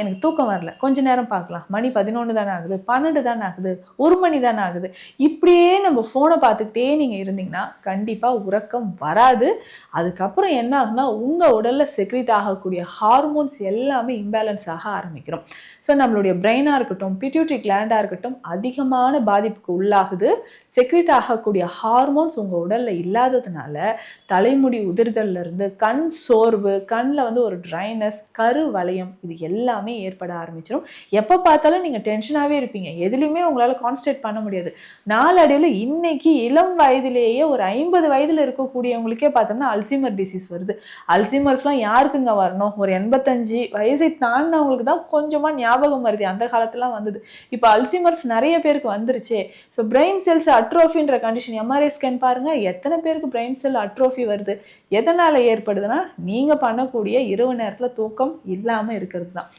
எனக்கு தூக்கம் வரல. கொஞ்ச நேரம் பார்க்கலாம். மணி பதினொன்று தானே ஆகுது. பன்னெண்டு தானே ஆகுது. ஒரு மணி தானே ஆகுது. இப்படியே நம்ம ஃபோனை பார்த்துக்கிட்டே நீங்கள் இருந்தீங்கன்னா கண்டிப்பாக உறக்கம் வராது. அதுக்கப்புறம் என்ன ஆகுனா உங்கள் உடலில் செக்ரேட் ஆகக்கூடிய ஹார்மோன்ஸ் எல்லாமே இம்பேலன்ஸ் ஆக ஆரம்பிக்கிறோம். ஸோ நம்மளுடைய பிரெயினாக இருக்கட்டும் பிட்யூட்ரி கிளாண்டாக இருக்கட்டும் அதிகமான பாதிப்புக்கு உள்ளாகுது. செக்ரேட் ஆகக்கூடிய ஹார்மோன்ஸ் உங்கள் உடலில் இல்லாததுனால தலைமுடி உதிர்தல்ல இருந்து கண் சோர்வு கண்ணில் வந்து ஒரு ட்ரைனஸ் கரு வளையம் இது எல்லாமே ஏற்பட ஆரம்பிச்சிடும் எப்போ பார்த்தாலும் நீங்கள் டென்ஷனாகவே இருப்பீங்க. எதுலையுமே உங்களால் கான்சன்ட்ரேட் பண்ண முடியாது. நாளடைவில் இன்னைக்கு இளம் வயதிலேயே ஒரு ஐம்பது வயதில் இருக்கக்கூடியவங்களுக்கே பார்த்தோம்னா அல்சிமர் டிசீஸ் வருது. அல்சிமர்ஸ்லாம் யாருக்குங்க வரணும்? ஒரு எண்பத்தஞ்சு வயசை தாண்டினவங்களுக்கு தான் கொஞ்சமாக ஞாபகம் வருது. அந்த காலத்துலாம் வந்தது. இப்போ அல்சிமர்ஸ் நிறைய பேருக்கு வந்துருச்சே. ஸோ பிரெயின் செல்ஸ் அட்ரோஃபின்ற கண்டிஷன் எம்ஆர்ஐ ஸ்கேன் பாருங்கள் எத்தனை பேருக்கு பிரெயின் செல் அட்ரோஃபி வருது? எதனால் ஏற்படுதுன்னா நீங்கள் பண்ணக்கூடிய இரவு நேரத்தில் தூக்கம் இல்லாமல் இருக்கிறது தான்.